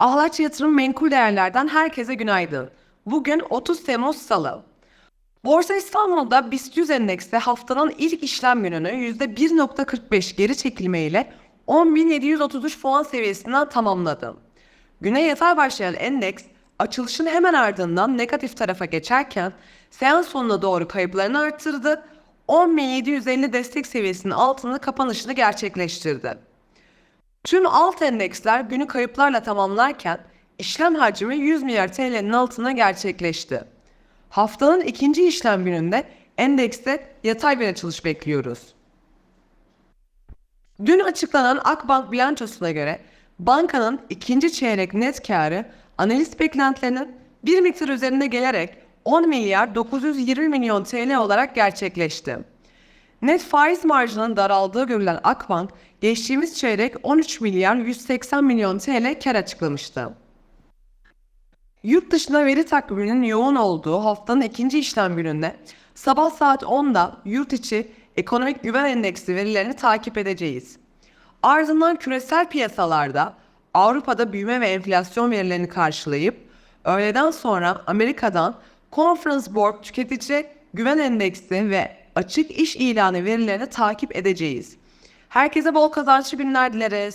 Ahlatçı Yatırım Menkul Değerler'den herkese günaydın. Bugün 30 Temmuz Salı. Borsa İstanbul'da BIST 100 endekste haftanın ilk işlem gününü %1.45 geri çekilmeyle 10.733 puan seviyesinden tamamladı. Güne yatay başlayan endeks açılışın hemen ardından negatif tarafa geçerken seans sonuna doğru kayıplarını arttırdı. 10.750 destek seviyesinin altında kapanışını gerçekleştirdi. Tüm alt endeksler günü kayıplarla tamamlarken işlem hacmi 100 milyar TL'nin altına gerçekleşti. Haftanın ikinci işlem gününde endekste yatay bir açılış bekliyoruz. Dün açıklanan Akbank bilançosuna göre bankanın ikinci çeyrek net karı analist beklentilerinin bir miktar üzerinde gelerek 10 milyar 920 milyon TL olarak gerçekleşti. Net faiz marjının daraldığı görülen Akbank, geçtiğimiz çeyrek 13 milyar 180 milyon TL kar açıklamıştı. Yurt dışına veri takviminin yoğun olduğu haftanın ikinci işlem gününde sabah saat 10'da yurt içi ekonomik güven endeksi verilerini takip edeceğiz. Ardından küresel piyasalarda Avrupa'da büyüme ve enflasyon verilerini karşılayıp öğleden sonra Amerika'dan Conference Board tüketici güven endeksi ve açık iş ilanı verilerini takip edeceğiz. Herkese bol kazançlı günler dileriz.